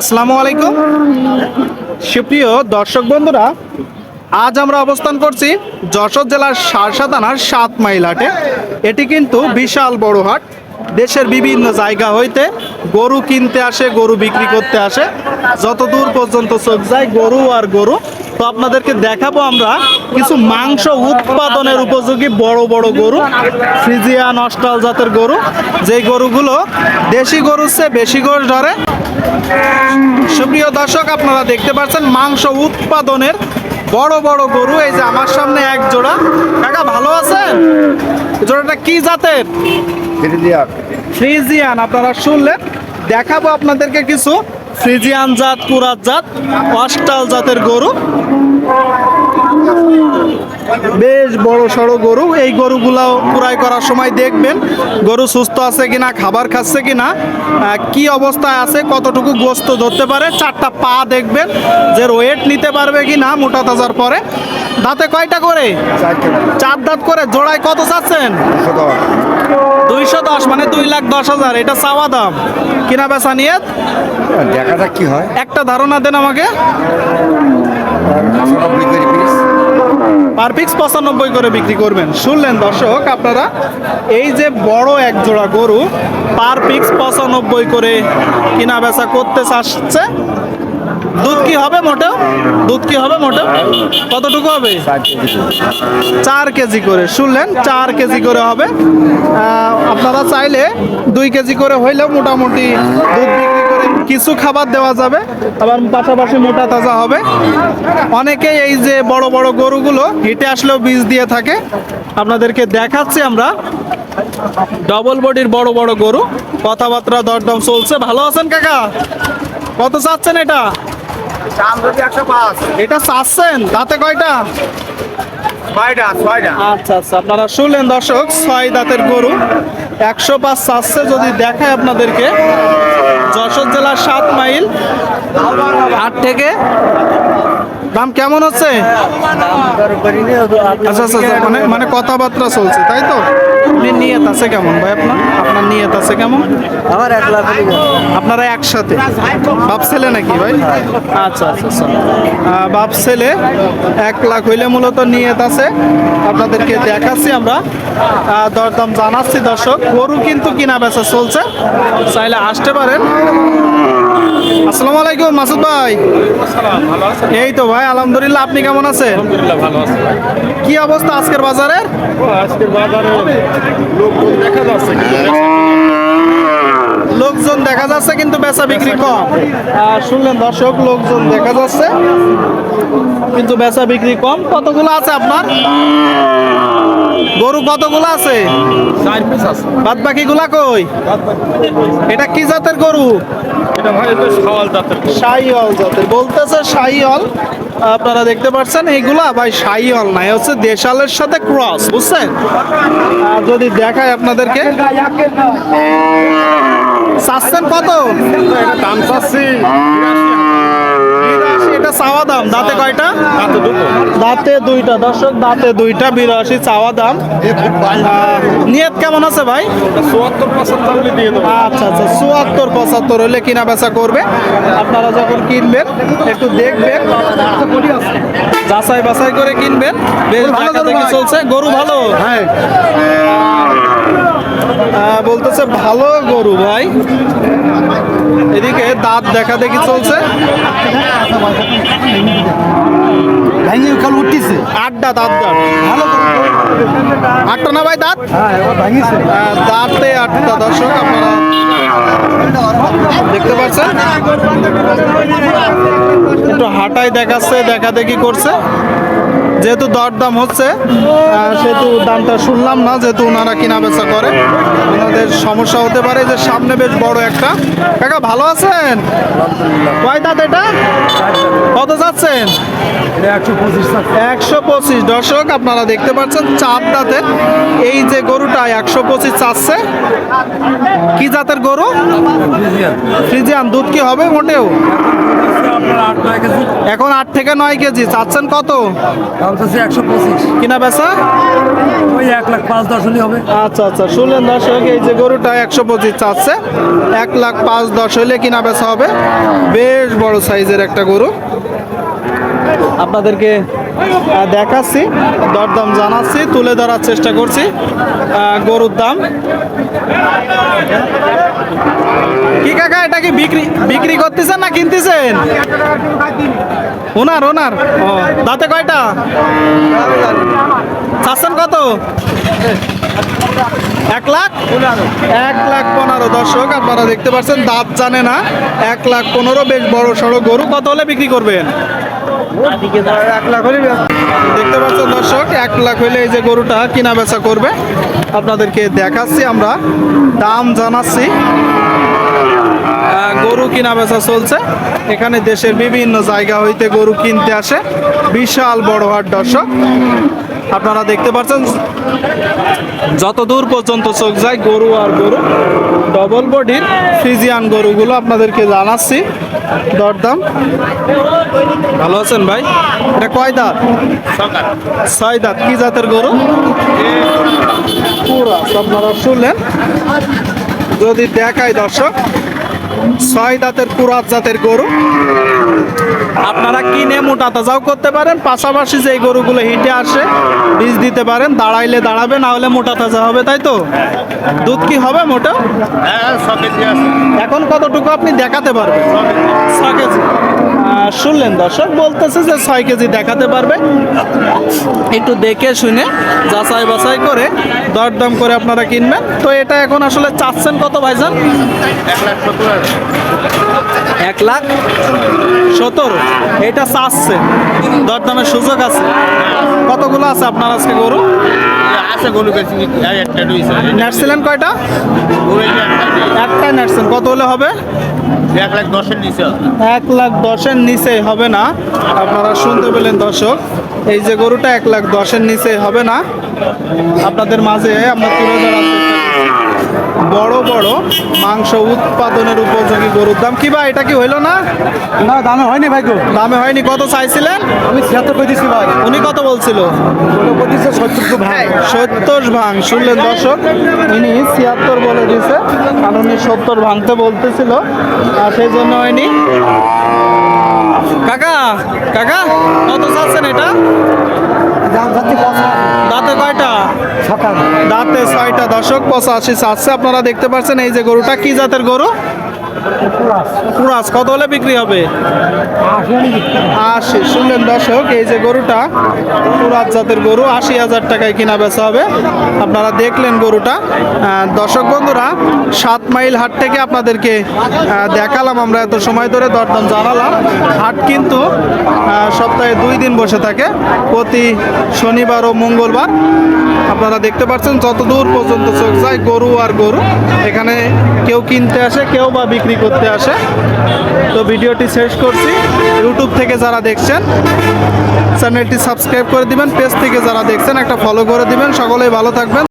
আসসালামু আলাইকুম। সুপ্রিয় দর্শক বন্ধুরা, আজ আমরা অবস্থান করছি যশোর জেলার সারসা থানার সাত মাইল হাটে। এটি কিন্তু বিশাল বড় হাট। দেশের বিভিন্ন জায়গা হইতে গরু কিনতে আসে, গরু বিক্রি করতে আসে। যত দূর পর্যন্ত চোখ যায়, গরু আর গরু। তো আপনাদেরকে দেখাবো আমরা কিছু মাংস উৎপাদনের উপযোগী বড় বড় গরু ফ্রিজিয়ান অস্টাল জাতের গরু। যেই গরুগুলো দেশি গরুর চেয়ে বেশি গরু ধরে সুপ্রিয় দর্শক আপনারা দেখতে পাচ্ছেন মাংস উৎপাদনের বড় বড় গরু। এই যে আমার সামনে এক জোড়া। কাকা ভালো আছেন? জোড়াটা কি জাতের? ফ্রিজিয়ান আপনারা শুনলেন। দেখাবো আপনাদেরকে কিছু ফ্রিজিয়ান জাত কুরাত জাত অস্টাল জাতের গরু। বেশ বড় সড়ো গরু। এই গরুগুলাও ক্রয় করার সময় দেখবেন গরু সুস্থ আছে কিনা খাবার খাচ্ছে কিনা কি অবস্থায় আছে কতটুকু গোস্ত ধরতে পারে চারটা পা দেখবেন যে ওয়েট নিতে পারবে কি না মোটা তাজার পরে। দাঁতে কয়টা করে? চার দাঁত করে। জোড়ায় কত চাচ্ছেন? দুইশো দশ মানে দুই লাখ দশ হাজার। এটা চাওয়া দাম। কিনা বেচা নিয়ে দেখা যাক কি হয়। একটা ধারণা দেন আমাকে। পার পিক্স পঁচানব্বই করে বিক্রি করবেন। শুনলেন দর্শক, আপনারা, এই যে বড় এক জোড়া গরু পার পিক্স পঁচানব্বই করে কিনা বেচা করতে চাচ্ছে। দুধ কি হবে মোটেও? দুধ কি হবে মোটেও? কতটুকু হবে? চার কেজি করে। শুনলেন, চার কেজি করে হবে। আপনারা চাইলে দুই কেজি করে হইলেও মোটামুটি দুধ বিক্রি করে কিছু খাবার দেওয়া যাবে আবার পাশাপাশি মোটা তাজা হবে। অনেকেই এই যে বড় বড় গরুগুলো হেঁটে আসলেও বীজ দিয়ে থাকে। আপনাদেরকে দেখাচ্ছি আমরা। ডবল বডির বড় বড় গরু। কথাবার্তা দরদম চলছে। ভালো আছেন কাকা? কত চাচ্ছেন এটা? এটা চাচ্ছেন? তাতে কয়টা? আচ্ছা আচ্ছা। আপনারা শুনলেন দর্শক ছয় দাঁতের গরু। একশো পাঁচ চাচ্ছে যদি দেখায় আপনাদেরকে। যশোর জেলার সাত মাইল আট থেকে দাম কেমন হচ্ছে আচ্ছা আচ্ছা মানে মানে কথাবার্তা চলছে তাই তো? আপনি নিয়ত আছে কেমন ভাই আপনার? আপনার নিয়ত আছে কেমন? আমার এক লাখ আপনারা একসাথে? বাপ ছেলে নাকি ভাই? আচ্ছা আচ্ছা আচ্ছা। বাপ ছেলে এক লাখ হইলে মূলত নিয়ত আছে। আপনাদেরকে দেখাচ্ছি আমরা। দরদাম জানাচ্ছি দর্শক। গরু কিন্তু কিনা বেচা চলছে। চাইলে আসতে পারেন। আসসালামু আলাইকুম মাসুদ ভাই। এই তো ভাই আলহামদুলিল্লাহ আপনি কেমন আছেন? কি অবস্থা আজকের বাজারের? আজকের বাজারে লোক দেখা যাচ্ছে লোকজন দেখা যাচ্ছে কিন্তু বেচা বিক্রি কম। আর শুনলেন দর্শক লোকজন দেখা যাচ্ছে কিন্তু বেচা বিক্রি কম। কতগুলো আছে আপনার? গরু কতগুলো আছে? বাদ বাকিগুলা কই? এটা কি জাতের গরু? এটা ভাই এটা সওয়াল জাতের বলতেছে শাহিওয়াল আপনারা দেখতে পাচ্ছেন এইগুলা ভাই শাহিওয়াল নাই হচ্ছে দেশালের সাথে ক্রস বুঝছেন? যদি দেখায় আপনাদেরকে। চাচ্ছেন কত? এটা দাম চাচ্ছি এটা চাওয়া দাম। দাঁতে কয়টা? দাঁতে দুইটা। দর্শক দাঁতে দুইটা বিরাশি চাওয়া দাম। নিয়ত কেমন আছে ভাই? চুয়াত্তর পঁচাত্তর হলে দিয়ে দেবো। আচ্ছা আচ্ছা চুয়াত্তর পঁচাত্তর হলে কিনা বেচা করবে। আপনারা যখন কিনবেন একটু দেখবেন। যাচাই বাছাই করে কিনবেন। বেশ ভালো চলছে। গরু ভালো? হ্যাঁ। বলতেছে ভালো গরু ভাই। এদিকে দাঁত দেখা দেখি চলছে। ভেঙে কাল উঠতেছে। আটটা দাঁত দাঁত ভালো আটটা না ভাই দাঁত? হ্যাঁ এবার দাঁতে আটটা দর্শক আপনারা দেখতে পাচ্ছেন। একটু হাঁটাই দেখাচ্ছে দেখা দেখি করছে। যেহেতু দরদাম হচ্ছে সেহেতু দামটা শুনলাম না যেহেতু ওনারা কিনা বেচা করে। ওনাদের সমস্যা হতে পারে যে সামনে বেশ বড় একটা। কাকা ভালো আছেন? কয় দাঁত এটা? কত যাচ্ছেন? একশো পঁচিশ দর্শক আপনারা দেখতে পাচ্ছেন চার দাঁতের এই যে গরুটা একশো পঁচিশ চাচ্ছে। কি জাতের গরু? ফ্রিজিয়ান। দুধ কি হবে মোটেও? এখন আট থেকে নয় কেজি। চাচ্ছেন কত? দাম চাচ্ছে একশো পঁচিশ। কিনা বেচা? ওই এক লাখ পাঁচ দশ হলে হবে। আচ্ছা আচ্ছা শুনলেন দর্শক এই যে গরুটা একশো পঁচিশ চাচ্ছে এক লাখ পাঁচ দশ কিনা বেচা হবে। বেশ বড় সাইজের একটা গরু। আপনাদেরকে দেখাচ্ছি দরদাম জানাচ্ছি তুলে ধরার চেষ্টা করছি গরুর দাম। কি কাকা এটা কি বিক্রি বিক্রি করতেছেন না কিনতেছেন? ওনার ওনার। ও, দাঁতে কয়টা? চাচ্ছেন কত? এক লাখ? এক লাখ পনেরো। দর্শক, আপনারা দেখতে পাচ্ছেন, দাঁত জানে না। এক লাখ পনেরো, বেশ বড় সড়ো গরু। কত হলে বিক্রি করবেন? দেখতে পাচ্ছেন, দর্শক, এক লাখ হইলে এই যে গরুটা কিনা বেচা করবে। আপনাদেরকে দেখাচ্ছি আমরা। দাম জানাচ্ছি। গরু কিনা বেচা চলছে। এখানে দেশের বিভিন্ন জায়গা হইতে গরু কিনতে আসে। বিশাল বড় হাট দর্শক। আপনারা দেখতে পাচ্ছেন, যত দূর পর্যন্ত চোখ যায়, গরু আর গরু ডবল বডির ফিজিয়ান গরুগুলো আপনাদেরকে জানাচ্ছি। দরদাম। ভালো আছেন ভাই? এটা কয় দাঁত? ছয় দাঁত। কি জাতের গরু? পুরা। আপনারা শুনলেন। যদি দেখায় দর্শক ছয় দাঁতের কুরাত জাতের গরু। আপনারা কিনে মোটা তাজাও করতে পারেন পাশাপাশি যে গরুগুলো হিটে আসে বীজ দিতে পারেন দাঁড়াইলে দাঁড়াবে না হলে মোটা তাজা হবে তাই তো? দুধ কি হবে মোটা এখন কতটুকু আপনি দেখাতে পারবেন? ছ কেজি। শুনলেন দর্শক, বলতেছে যে ছয় কেজি দেখাতে পারবে। একটু দেখে শুনে যাচাই বাছাই করে দরদাম করে আপনারা কিনবেন। তো এটা এখন আসলে চাচ্ছেন কত ভাইজান? এক লাখ সতেরো। এটা চাচ্ছে দরদামের সুযোগ আছে। কতগুলো আছে আপনার আজকে গরু? আছে গরু বেশি একটা কয়টা? একটা কত হলে হবে? এক লাখ দশের নিচে এক লাখ দশের নিচে হবে না। আপনারা শুনতে পেলেন দর্শক এই যে গরুটা এক লাখ দশের নিচে হবে না। আপনাদের মাঝে আমরা তুলে করছি। বড় বড় মাংস উৎপাদনের উপযোগী গরুর দাম। কি ভাই এটা কি হইল না? না দামে হয়নি ভাই গো। দামে হয়নি কত চাইছিলেন? আমি ছিয়াত্তর দিচ্ছি ভাই। উনি কত বলছিল? সত্তর সত্তর ভাঙ শুনলেন দর্শক? ইনি ছিয়াত্তর বলে দিয়েছে কারণ উনি সত্তর ভাঙতে বলতেছিল আর সেই জন্য হয়নি। কাকা কাকা কত চাচ্ছেন এটা? দাম যাচ্ছে দাঁতে দর্শক পঁচাশি চাচ্ছে আপনারা দেখতে পাচ্ছেন এই যে গরুটা কি জাতের গরু? কুরাস। কত হলে বিক্রি হবে? আশি শুনলেন দর্শক এই যে গরুটা কুরাস জাতের গরু আশি হাজার টাকায় কিনা বেচা হবে। আপনারা দেখলেন গরুটা। দর্শক বন্ধুরা সাত মাইল হাট থেকে আপনাদেরকে দেখালাম আমরা এত সময় ধরে দরদাম জানালাম। হাট কিন্তু সপ্তাহে দুই দিন বসে থাকে। প্রতি শনিবার ও মঙ্গলবার। আপনারা দেখতে পাচ্ছেন যত দূর পর্যন্ত চোখ যায় গরু আর গরু এখানে কেউ কিনতে আসে কেউ বা বিক্রি করতে আসে। তো ভিডিওটি শেষ করছি। ইউটিউব থেকে যারা দেখছেন, চ্যানেলটি সাবস্ক্রাইব করে দিবেন। পেজ থেকে যারা দেখছেন, একটা ফলো করে দিবেন। সকলেই ভালো থাকবেন।